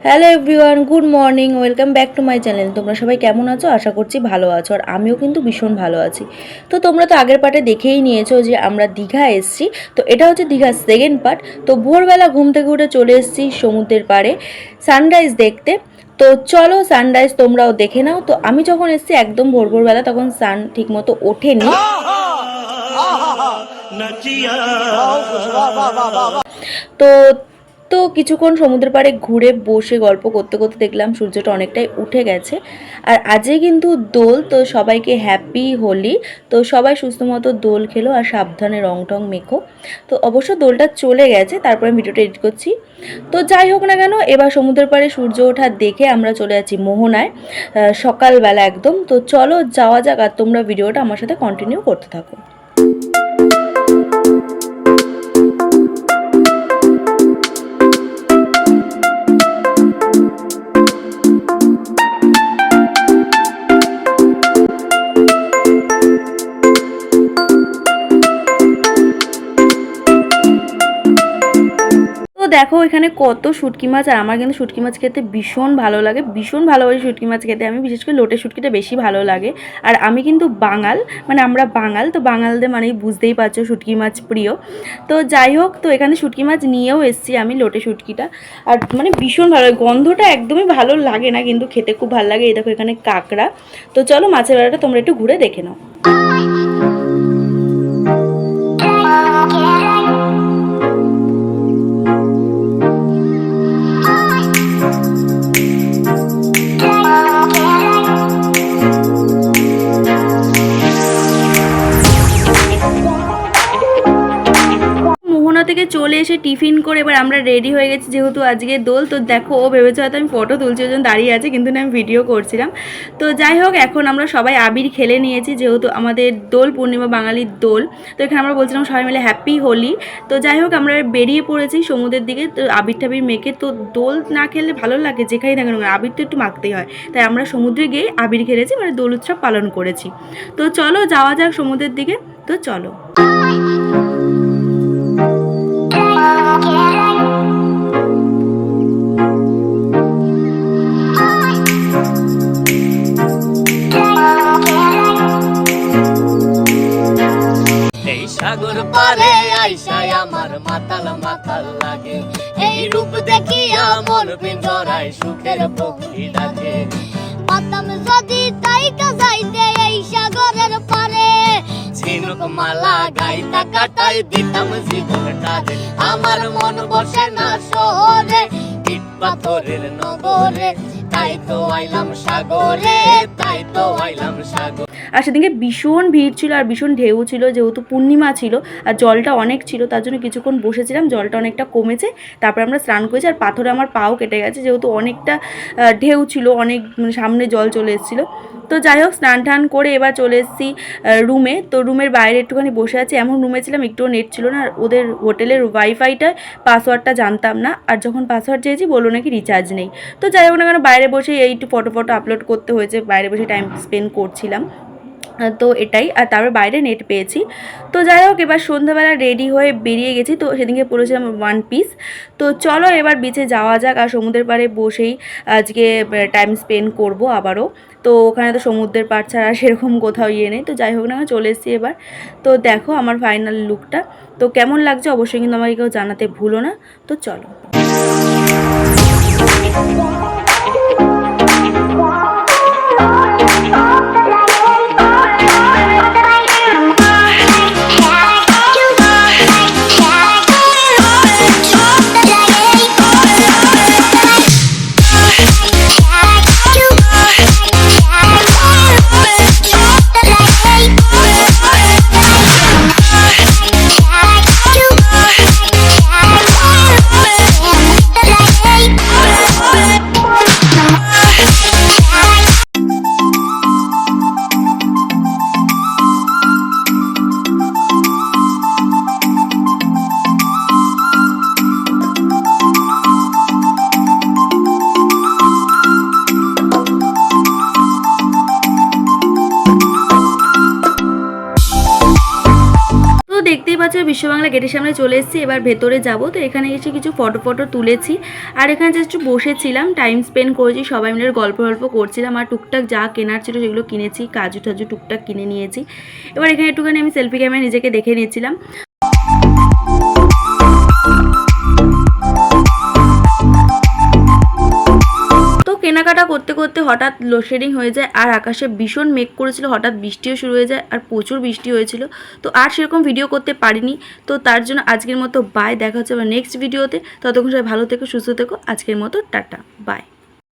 Hello everyone good morning welcome back to my channel তোমরা সবাই কেমন আছো? আশা করছি ভালো আছো আর আমিও কিন্তু ভীষণ ভালো আছি। তো তোমরা তো আগের পার্টে দেখেই নিয়েছো যে আমরা দীঘা এসেছি। তো এটা হচ্ছে দীঘার সেকেন্ড পার্ট তো ভোরবেলা ঘুম থেকে উঠে চলে এসেছি সমুদ্রের পাড়ে সানরাইজ দেখতে। তো চলো সানরাইজ তোমরাও দেখে নাও। তো আমি যখন এসেছি একদম ভোর ভোরবেলা তখন সান ঠিকমতো ওঠেনি। তো তো কিছুক্ষণ সমুদ্রের পাড়ে ঘুরে বসে গল্প করতে করতে দেখলাম সূর্যটা অনেকটাই উঠে গেছে। আর আজকে কিন্তু দোল, তো সবাইকে হ্যাপি হোলি। তো সবাই সুস্থ মতো দোল খেলো আর সাবধানে রং টং মেখো। তো অবশ্য দোলটা চলে গেছে, তারপরে ভিডিওটা এডিট করছি। তো যাই হোক না কেন, এবার সমুদ্রের পাড়ে সূর্য ওঠা দেখে আমরা চলে যাচ্ছি মোহনায় সকালবেলা একদম। তো চলো যাওয়া যাক আর তোমরা ভিডিওটা আমার সাথে কন্টিনিউ করতে থাকো। দেখো এখানে কত শুটকি মাছ, আর আমার কিন্তু শুটকি মাছ খেতে ভীষণ ভালো লাগে, ভীষণ ভালোবাসি শুটকি মাছ খেতে। আমি বিশেষ করে লোটে শুটকিটা বেশি ভালো লাগে। আর আমি কিন্তু বাঙাল মানে আমরা বাঙাল, তো বাঙালদের মানে বুঝতেই পারছ শুটকি মাছ প্রিয়। তো যাই হোক, তো এখানে শুটকি মাছ নিয়েও এসেছি আমি লোটে শুটকিটা। আর মানে ভীষণ ভালো গন্ধটা একদমই ভালো লাগে না কিন্তু খেতে খুব ভালো লাগে। এই দেখো এখানে কাঁকড়া। তো চলো মাছের বেলাটা তোমরা একটু ঘুরে দেখে নাও। থেকে চলে এসে টিফিন করে এবার আমরা রেডি হয়ে গেছি যেহেতু আজকে দোল, তো দেখো, ও ভেবেছে হয়তো আমি ফটো তুলছি ওজন দাঁড়িয়ে আছে, কিন্তু না, আমি ভিডিও করছিলাম। তো যাই হোক, এখন আমরা সবাই আবির খেলে নিয়েছি, যেহেতু আমাদের দোল, পূর্ণিমা বাঙালির দোল, তো এখানে আমরা বলছিলাম সবাই মিলে হ্যাপি হোলি। তো যাই হোক, আমরা বেরিয়ে পড়েছি সমুদ্রের দিকে, তো আবির টাবির মেখে তো দোল না খেলে ভালো লাগে, যেখানেই থাকে না আবির তো একটু মাখতেই হয়। তাই আমরা সমুদ্রে গিয়ে আবির খেলেছি মানে দোল উৎসব পালন করেছি। তো চলো, যাওয়া যাক সমুদ্রের দিকে, তো চলো। সাগর পারে আইসায় আমার মাতাল মাতাল লাগে। এই রূপ দেখিয়া মন পিঞ্জরায় সুখের পক্ষী ডাকে পাতাম যদি তাইকা যাইতে এই সাগরের পারে ঝিনুক মালা গাইতা কাটাই দিতাম জীবনটা আমার মন বসে না শহরে ইট পাথরের নগরে। তাই তো আইলাম সাগরে তাই তো আইলাম সাগর। আর সেদিনকে ভীষণ ভিড় ছিল আর ভীষণ ঢেউ ছিল, যেহেতু পূর্ণিমা ছিল আর জলটা অনেক ছিল, তার জন্য কিছুক্ষণ বসেছিলাম, জলটা অনেকটা কমেছে, তারপরে আমরা স্নান করেছি আর পাথরে আমার পাও কেটে গেছে, যেহেতু অনেকটা ঢেউ ছিল, অনেক মানে সামনে জল চলে এসেছিল। তো যাই হোক, স্নান টান করে এবার চলে এসেছি রুমে। তো রুমের বাইরে একটুখানি বসে আছি, এমন রুমে ছিলাম, একটুও নেট ছিল না, আর ওদের হোটেলের ওয়াইফাইটা পাসওয়ার্ডটা জানতাম না, আর যখন পাসওয়ার্ড চেয়েছি, বলল নাকি রিচার্জ নেই। তো যাই হোক না কেন, বাইরে বসে এই একটু ফটো ফটো আপলোড করতে হয়েছে, বাইরে বসে টাইম স্পেন্ড করছিলাম। তো এটাই, আর তারপর বাইরে নেট পেয়েছি। তো যাই হোক এবার সন্ধ্যাবেলা রেডি হয়ে বেরিয়ে গেছি। তো সেদিনকে পড়েছিলাম ওয়ান পিস তো চলো এবার বিচে যাওয়া যাক, আর সমুদ্রের পাড়ে বসেই আজকে টাইম স্পেন্ড করব আবারও। তো ওখানে তো সমুদ্রের পাড় ছাড়া সেরকম কোথাও ইয়ে নেই। তো যাই হোক না চলে এসেছি এবার। তো দেখো আমার ফাইনাল লুকটা তো কেমন লাগছে অবশ্যই কিন্তু আমাকে কেউ জানাতে ভুলো না। তো চলো। বিশ্ববাংলা গেটের সামনে চলে এসেছি, এবার ভেতরে যাব। তো এখানে এসে কিছু ফটো ফটো তুলেছি। আর এখানে জাস্ট বসেছিলাম টাইম স্পেন্ড করেছি, সবাই মিলে গল্প গল্প করছিলাম। আর টুকটাক যা কেনার ছিল সেগুলো কিনেছি কাজু টাজু টুকটাক কিনে নিয়েছি। এবার এখানে একটুখানি আমি সেলফি ক্যামেরা নিজেকে দেখে নিয়েছিলাম। কেনাকাটা করতে করতে হঠাৎ লোডশেডিং হয়ে যায় আর আকাশে ভীষণ মেঘ করেছিল, হঠাৎ বৃষ্টিও শুরু হয়ে যায় আর প্রচুর বৃষ্টি হয়েছিল। তো আর সেরকম ভিডিও করতে পারিনি। তো তার জন্য আজকের মতো বাই দেখা হচ্ছে আবার নেক্সট ভিডিওতে ততক্ষণ সবাই ভালো থেকো, সুস্থ থেকো। আজকের মতো টাটা বাই